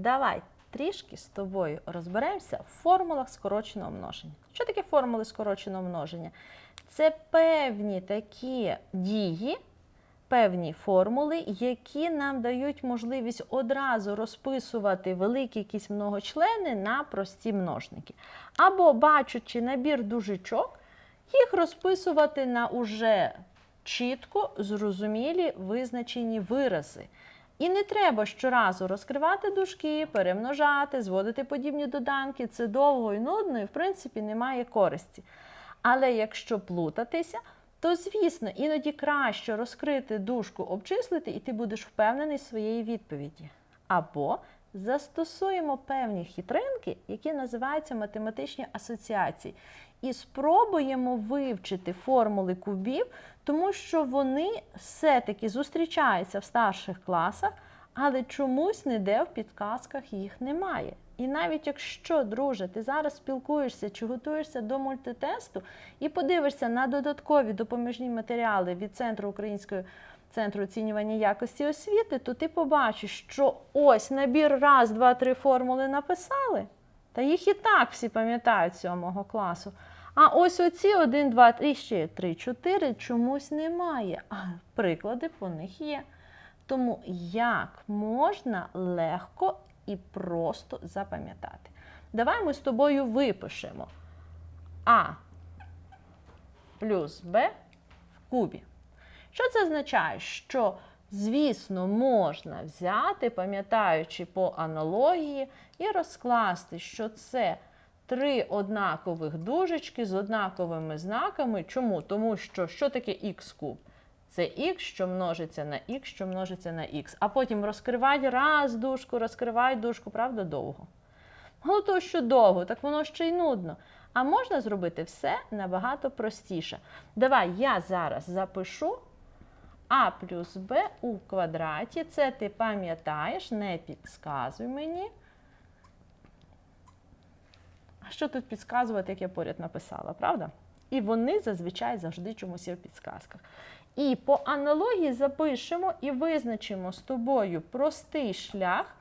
давай трішки з тобою розберемося в формулах скороченого множення. Що таке формули скороченого множення? Це певні такі дії, певні формули, які нам дають можливість одразу розписувати великі якісь многочлени на прості множники. Або, бачачи набір дужичок, їх розписувати на уже чітко зрозумілі визначені вирази. І не треба щоразу розкривати дужки, перемножати, зводити подібні доданки. Це довго і нудно, і в принципі немає користі. Але якщо плутатися, то звісно, іноді краще розкрити дужку, обчислити, і ти будеш впевнений в своєї відповіді. Або застосуємо певні хитринки, які називаються математичні асоціації, і спробуємо вивчити формули кубів, тому що вони все-таки зустрічаються в старших класах, але чомусь ніде в підказках їх немає. І навіть якщо, друже, ти зараз спілкуєшся чи готуєшся до мультитесту і подивишся на додаткові допоміжні матеріали від Центру української центру оцінювання якості освіти, то ти побачиш, що ось набір раз, два, три формули написали, та їх і так всі пам'ятають сьомого класу. А ось оці 1, 2, 3, ще 3, 4 чомусь немає. А приклади по них є. Тому як можна легко і просто запам'ятати? Давай ми з тобою випишемо А плюс Б в кубі. Що це означає? Що, звісно, можна взяти, пам'ятаючи по аналогії, і розкласти, що це три однакових дужечки з однаковими знаками. Чому? Тому що що таке х куб? Це х, що множиться на х, що множиться на х. А потім розкривай раз дужку, розкривай дужку, правда, довго. Ну, то що довго, так воно ще й нудно. А можна зробити все набагато простіше. Давай я зараз запишу а плюс Б у квадраті. Це ти пам'ятаєш, не підказуй мені. А що тут підказувати, як я поряд написала, правда? І вони зазвичай завжди чомусь є в підсказках. І по аналогії запишемо і визначимо з тобою простий шлях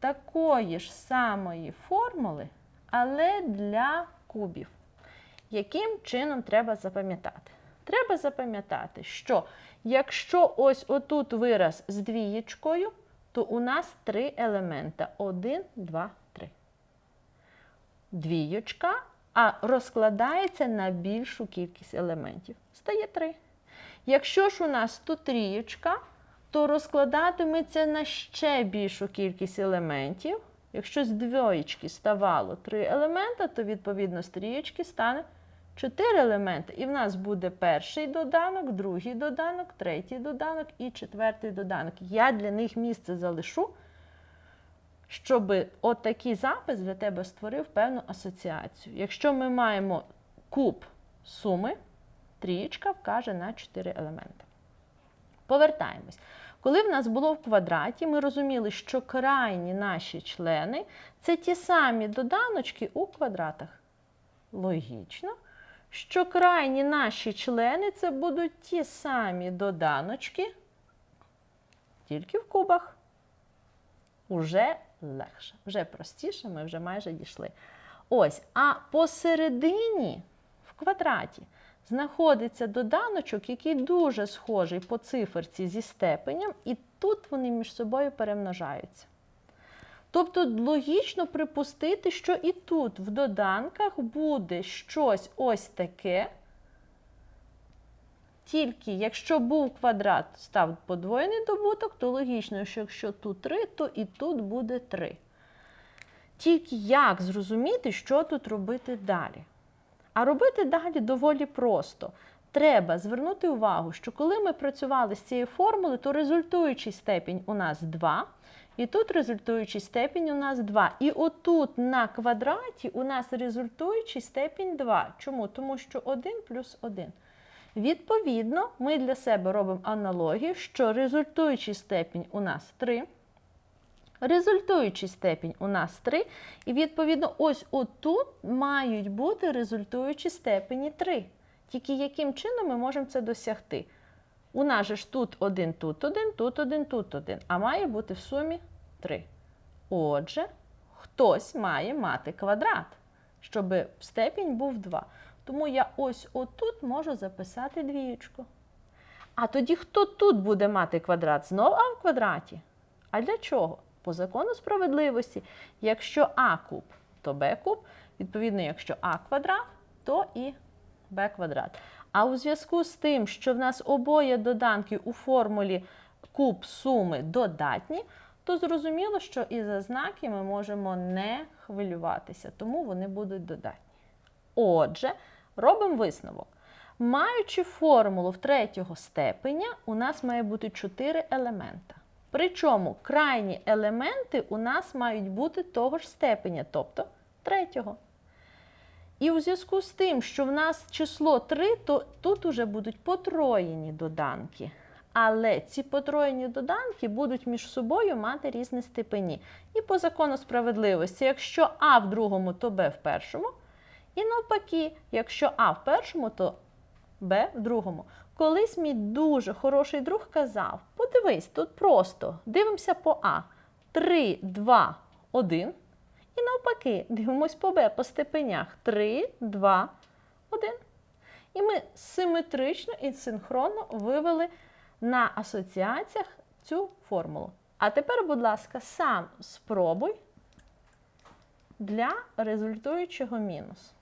такої ж самої формули, але для кубів. Яким чином треба запам'ятати? Треба запам'ятати, що якщо ось отут вираз з двієчкою, то у нас три елемента. Один, два, три. Двієчка, а розкладається на більшу кількість елементів. Стає три. Якщо ж у нас тут трієчка, то розкладатиметься на ще більшу кількість елементів. Якщо з двоєчки ставало три елемента, то відповідно з трієчки стане чотири елементи. І в нас буде перший доданок, другий доданок, третій доданок і четвертий доданок. Я для них місце залишу, щоб отакий запис для тебе створив певну асоціацію. Якщо ми маємо куб суми, трієчка вкаже на 4 елементи. Повертаємось. Коли в нас було в квадраті, ми розуміли, що крайні наші члени це ті самі доданочки у квадратах. Логічно, що крайні наші члени це будуть ті самі доданочки, тільки в кубах. Уже легше, вже простіше, ми вже майже дійшли. Ось, а посередині в квадраті знаходиться доданочок, який дуже схожий по циферці зі степенем, і тут вони між собою перемножаються. Тобто логічно припустити, що і тут в доданках буде щось ось таке. Тільки якщо був квадрат, став подвоєний добуток, то логічно, що якщо тут 3, то і тут буде 3. Тільки як зрозуміти, що тут робити далі? А робити далі доволі просто. Треба звернути увагу, що коли ми працювали з цією формулою, то результуючий степінь у нас 2, і тут результуючий степінь у нас 2. І отут на квадраті у нас результуючий степінь 2. Чому? Тому що 1 плюс 1. Відповідно, ми для себе робимо аналогію, що результуючий степінь у нас 3. Результуючий степінь у нас 3. І, відповідно, ось отут мають бути результуючі степені 3. Тільки яким чином ми можемо це досягти? У нас же ж тут 1, тут 1, тут 1, тут 1. А має бути в сумі 3. Отже, хтось має мати квадрат, щоб степінь був 2. Тому я ось отут можу записати двієчку. А тоді хто тут буде мати квадрат? Знов а в квадраті. А для чого? По закону справедливості, якщо а куб, то b куб. Відповідно, якщо а квадрат, то і b квадрат. А у зв'язку з тим, що в нас обоє доданки у формулі куб суми додатні, то зрозуміло, що і за знаки ми можемо не хвилюватися, тому вони будуть додатні. Отже, робимо висновок. Маючи формулу в третього степеня, у нас має бути 4 елемента. Причому крайні елементи у нас мають бути того ж степеня, тобто третього. І у зв'язку з тим, що в нас число 3, то тут уже будуть потроєні доданки. Але ці потроєні доданки будуть між собою мати різні степені. І по закону справедливості, якщо А в другому, то Б в першому. І навпаки, якщо А в першому, то Б в другому. Колись мій дуже хороший друг казав: подивись, тут просто дивимося по А. 3, 2, 1. І навпаки, дивимось по Б по степенях 3, 2, 1. І ми симетрично і синхронно вивели на асоціаціях цю формулу. А тепер, будь ласка, сам спробуй для результуючого мінус.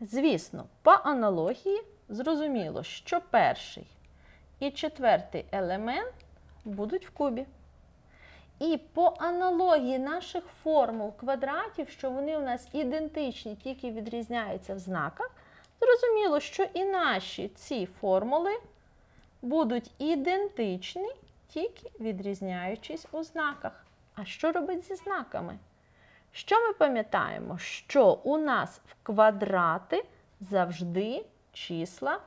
Звісно, по аналогії зрозуміло, що перший і четвертий елемент будуть в кубі. І по аналогії наших формул квадратів, що вони у нас ідентичні, тільки відрізняються в знаках, зрозуміло, що і наші ці формули будуть ідентичні, тільки відрізняючись у знаках. А що робить зі знаками? Що ми пам'ятаємо? Що у нас в квадрати завжди числа,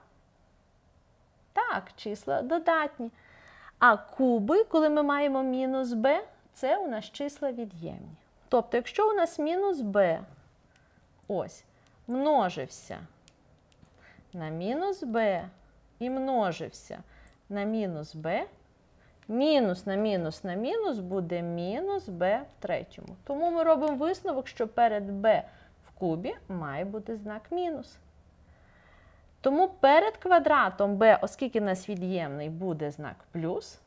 так, числа додатні. А куби, коли ми маємо мінус b, це у нас числа від'ємні. Тобто, якщо у нас мінус b ось, множився на мінус b і множився на мінус b, мінус на мінус на мінус буде мінус b в третьому. Тому ми робимо висновок, що перед b в кубі має бути знак мінус. Тому перед квадратом b, оскільки в нас від'ємний, буде знак плюс.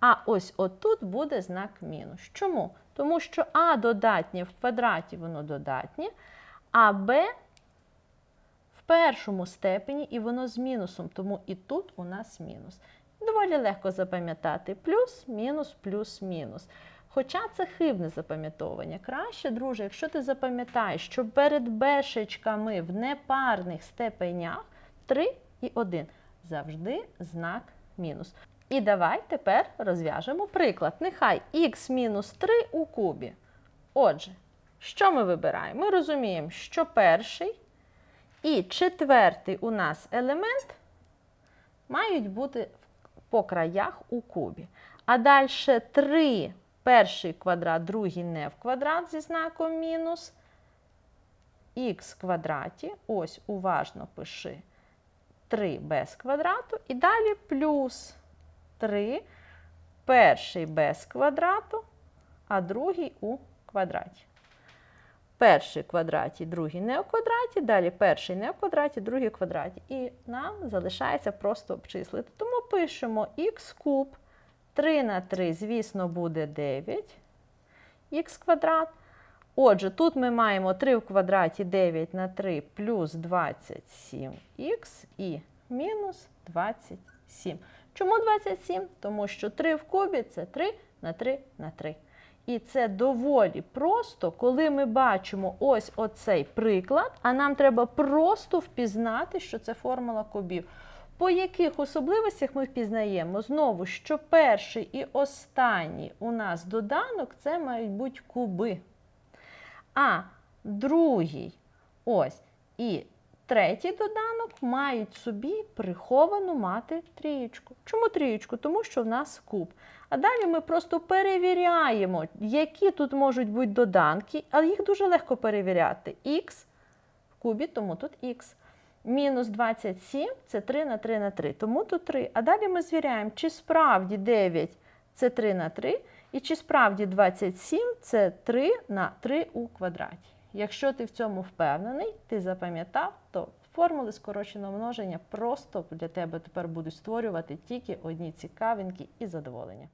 А ось отут буде знак мінус. Чому? Тому що А додатнє в квадраті воно додатнє, а b в першому степені і воно з мінусом, тому і тут у нас мінус. Доволі легко запам'ятати плюс, мінус, плюс, мінус. Хоча це хибне запам'ятовування. Краще, друже, якщо ти запам'ятаєш, що перед бешечками в непарних степенях 3 і 1 завжди знак мінус. І давай тепер розв'яжемо приклад. Нехай х мінус 3 у кубі. Отже, що ми вибираємо? Ми розуміємо, що перший і четвертий у нас елемент мають бути по краях у кубі. А далі 3 перший квадрат, другий не в квадрат зі знаком мінус. Х квадраті, ось уважно пиши 3 без квадрату. І далі плюс 3, перший без квадрату, а другий у квадраті. Перший квадраті, другий не в квадраті, далі перший не в квадраті, другий в квадраті. І нам залишається просто обчислити. Тому пишемо х куб. 3 на 3, звісно, буде 9 х квадрат. Отже, тут ми маємо 3 в квадраті 9 на 3 плюс 27х і мінус 27. Чому 27? Тому що 3 в кубі це 3 на 3 на 3. І це доволі просто, коли ми бачимо ось оцей приклад, а нам треба просто впізнати, що це формула кубів. По яких особливостях ми впізнаємо? Знову, що перший і останній у нас доданок це мають бути куби. А другий ось і третій доданок мають собі приховану мати трієчку. Чому трієчку? Тому що в нас куб. А далі ми просто перевіряємо, які тут можуть бути доданки, але їх дуже легко перевіряти. Х в кубі, тому тут х. Мінус 27 це 3 на 3 на 3, тому тут 3. А далі ми звіряємо, чи справді 9 це 3 на 3, І чи справді 27 це 3 на 3 у квадраті? Якщо ти в цьому впевнений, ти запам'ятав, то формули скороченого множення просто для тебе тепер будуть створювати тільки одні цікавинки і задоволення.